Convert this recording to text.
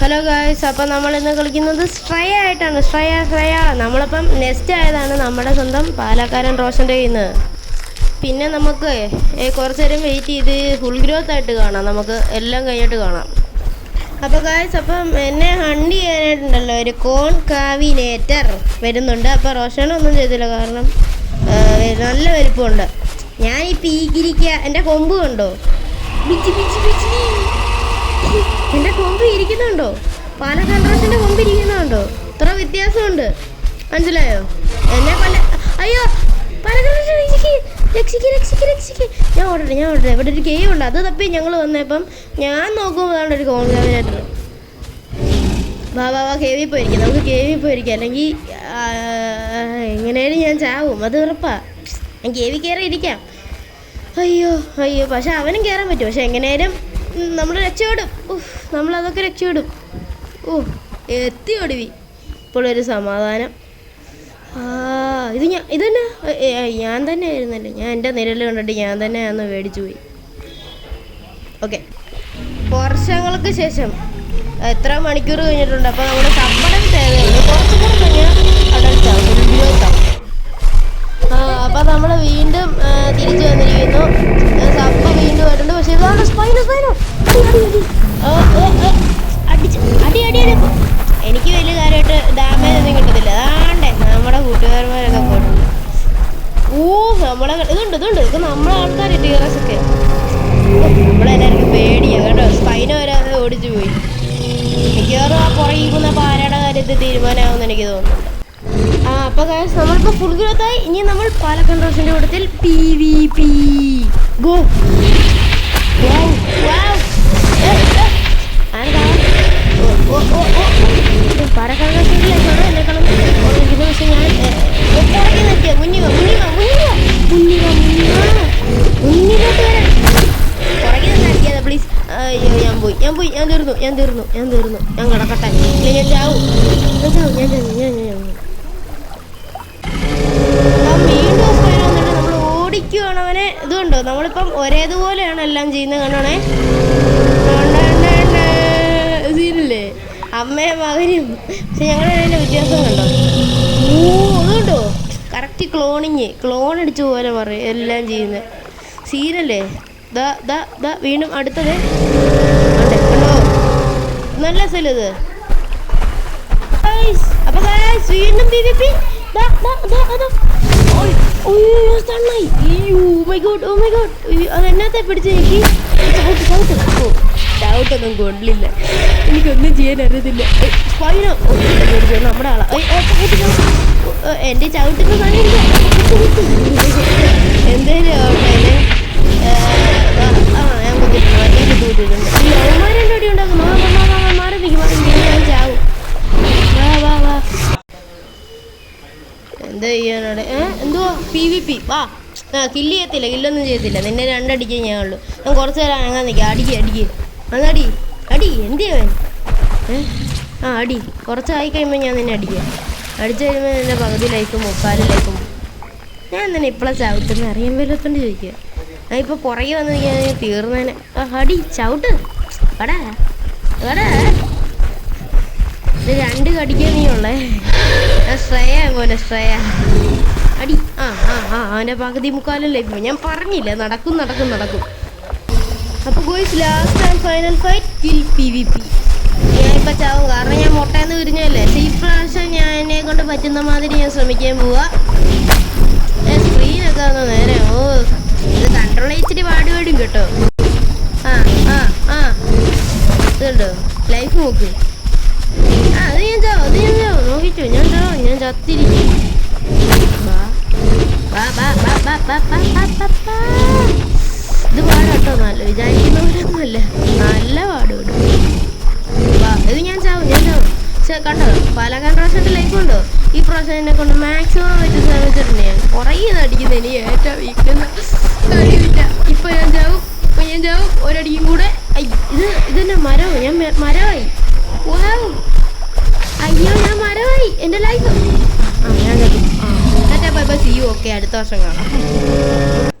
Hello guys അപ്പം നമ്മൾ ഇന്ന് കളിക്കുന്നത് സ്ട്രൈ ആയിട്ടാണ്. സ്ട്രയ സ്ട്രയ നമ്മളിപ്പം നെക്സ്റ്റ് ആയതാണ് നമ്മുടെ സ്വന്തം പാലക്കാരൻ റോഷന്റെ കയ്യിൽ നിന്ന് പിന്നെ നമുക്ക് കുറച്ച് നേരം വെയിറ്റ് ചെയ്ത് ഫുൾ ഗ്രോത്ത് ആയിട്ട് കാണാം. നമുക്ക് എല്ലാം കഴിഞ്ഞിട്ട് കാണാം. അപ്പോൾ ഗായ്സ് അപ്പം എന്നെ ഹണ്ട് ചെയ്യാനായിട്ടുണ്ടല്ലോ. ഒരു കോൺ കാവിനേറ്റർ വരുന്നുണ്ട്. അപ്പോൾ റോഷനൊന്നും ചെയ്തില്ല. കാരണം നല്ല വലിപ്പമുണ്ട്. ഞാൻ ഈ പീക്കിരിക്കുക എന്റെ കൊമ്പ് കണ്ടോ? ബിച്ചി ബിച്ചി ബിച്ചി എന്റെ കൊമ്പ് ഇരിക്കുന്നുണ്ടോ? പാലക്കാട് റോസിന്റെ കൊമ്പ് ഇരിക്കുന്നുണ്ടോ? ഇത്ര വ്യത്യാസമുണ്ട്. മനസ്സിലായോ? എന്നെ പല അയ്യോ ഞാൻ ഓടട്ടെ ഞാൻ ഓടട്ടെ. ഇവിടെ ഒരു ഗെയിം ഉണ്ട്. അത് തപ്പി ഞങ്ങൾ വന്നപ്പം ഞാൻ നോക്കുമ്പോൾ അതാണ് ഒരു കോൺഗ്രാമിനായിട്ട് വാ വാ വാ കേവി പോയിരിക്കാം. നമുക്ക് കേവി പോയിരിക്കാം. അല്ലെങ്കിൽ എങ്ങനെയാലും ഞാൻ ചാവും. അത് ഉറപ്പാ. ഞാൻ കേവി കയറി ഇരിക്കാം അയ്യോ അയ്യോ. പക്ഷെ അവനും കയറാൻ പറ്റും. പക്ഷെ എങ്ങനെയാലും നമ്മൾ രക്ഷപ്പെടും. നമ്മളതൊക്കെ രക്ഷപ്പെടും. ഓ എത്തി ഒടുവി. ഇപ്പോഴൊരു സമാധാനം. ആ ഇത് ഞാൻ ഇത് ഏ, ഞാൻ തന്നെ ആയിരുന്നല്ലേ? ഞാൻ എന്റെ നിരൽ കണ്ടിട്ട് ഞാൻ തന്നെ അന്ന് മേടിച്ചു പോയി. ഓക്കെ. വർഷങ്ങൾക്ക് ശേഷം എത്ര മണിക്കൂർ കഴിഞ്ഞിട്ടുണ്ട്? അപ്പോൾ നമ്മുടെ സമ്മടം തേങ്ങയുണ്ട് കുറച്ചും കൂടെ കഴിഞ്ഞാൽ ആ അപ്പോൾ നമ്മൾ ഇതുണ്ട് ഇതുണ്ട്. ഇതൊക്കെ നമ്മളെ ആൾക്കാർ ടീറസ് ഒക്കെ. നമ്മളെല്ലാവർക്കും പേടിയാണ് കേട്ടോ സ്പൈന വരാതെ ഓടിച്ചു പോയി. മിക്കവാറും ആ പുറകിക്കുന്ന പാരയുടെ കാര്യത്തിൽ തീരുമാനമാകുമെന്ന് എനിക്ക് തോന്നുന്നുണ്ട്. ആ അപ്പൊ കാശ് നമ്മളിപ്പോ ഫുൾ ഗ്രോത്തായി ഇനി നമ്മൾ പാലക്കാട് റോസിന്റെ കൂട്ടത്തിൽ P V P go Palakkad അയ്യോ ഞാൻ പോയി ഞാൻ പോയി ഞാൻ തീർന്നു ഞാൻ തീർന്നു ഞാൻ തീർന്നു. ഞാൻ കിടക്കട്ടെ. ഇല്ല ഞാൻ ചാവും. ഞാൻ ചാവും ഞാൻ ചാവും ഞാൻ ഞാൻ വീണ്ടും അവനെ? ഇതുണ്ടോ? നമ്മളിപ്പം ഒരേതുപോലെയാണ് എല്ലാം ചെയ്യുന്നത് കണ്ടോണേ? ഇതില്ലേ അമ്മയും മകനും. പക്ഷെ ഞങ്ങളുടെ വ്യത്യാസം കണ്ടോ? ഓ അതുകൊണ്ടോ കറക്റ്റ് ക്ലോണിങ് ക്ലോൺ അടിച്ച പോലെ പറയും എല്ലാം ചെയ്യുന്നത്. സീനല്ലേ വീണ്ടും അടുത്തത്. കണ്ടോ? നല്ല സ്ഥലം ഇത്. അപ്പൊ വീണ്ടും എനിക്കൊന്നും ചെയ്യാൻ അറിയത്തില്ല. നമ്മുടെ ആളാ. എന്റെ ചവിട്ടുന്ന എന്തേലും എന്തായാലും വാ എന്താ പി വി പി വാ. ആ കില്ല് ചെയ്യത്തില്ല. കില്ലൊന്നും ചെയ്യത്തില്ല. നിന്നെ രണ്ടടിക്കേ ഞാൻ ഉള്ളൂ. ഞാൻ കുറച്ച് നേരം അനങ്ങാൻ നിൽക്കാം അടിക്ക് അടിക്ക് അങ്ങടി അടി. എന്ത് ചെയ്യാൻ ആ അടി. കുറച്ചായി കഴിയുമ്പോൾ ഞാൻ നിന്നെ അടിക്കാം. അടിച്ചു കഴിയുമ്പോൾ നിന്റെ പകുതി ലൈഫും മുക്കാൽ ലൈഫും ഞാൻ നിന്നെ ഇപ്പോഴാണ് ചവിട്ടുന്ന. അറിയാൻ വല്ലത്തോണ്ട് ചോദിക്കുക. ഞാൻ ഇപ്പോൾ പുറകെ വന്ന് ഞാൻ തീർന്നേനെ. അടി ചവിട്ട്. എടാ എടാ. ഇത് രണ്ട് കടിക്കാൻ നീ ഉള്ളേ. ശ്രേയ പോലെ ശ്രേയ. അടി ആ ആ ആ അവന്റെ പകുതി മുക്കാലും ലഭ്യം ഞാൻ പറഞ്ഞില്ല നടക്കും നടക്കും നടക്കും. അപ്പൊ guys last and final fight kill P V P ഞാൻ ഇപ്പൊ ചാവും. കാരണം ഞാൻ മുട്ടയെന്ന് വിരിഞ്ഞല്ലേ ഈ ഇപ്രാവശ്യം ഞാൻ എന്നെ കൊണ്ട് പറ്റുന്ന മാതിരി ഞാൻ ശ്രമിക്കാൻ പോവാ. സ്ക്രീനൊക്കെ നേരെ ഇത് പാടാട്ടോ നല്ല വിചാരിക്കുന്നവരൊന്നുമല്ല നല്ല പാടുപെടും വാ ഇത് ഞാൻ ചാവും ഞാൻ ചാവും. പക്ഷേ കണ്ടോ പാലക്കാട് പ്രാവശ്യത്തെ ലൈഫ് ഉണ്ടോ? ഈ പ്രാവശ്യം എന്നെ കൊണ്ട് മാക്സിമം പറ്റുന്ന ശ്രമിച്ചിട്ടുണ്ട് ഞാൻ. കുറേ നടിക്കുന്നത് എനിക്ക് ഏറ്റവും വീക്കുന്ന കഴിവില്ല ഇപ്പൊ ഞാൻ ചാവും ഇപ്പൊ ഞാൻ ചാവും. ഒരടിക്കും കൂടെ. ഇത് ഇതെന്നെ മരവും ഞാൻ മരമായി അയ്യോ ഞാൻ മരമായി എന്റെ ലൈഫ് അപ്പോൾ സി യു ഓക്കെ അടുത്ത വർഷം കാണാം.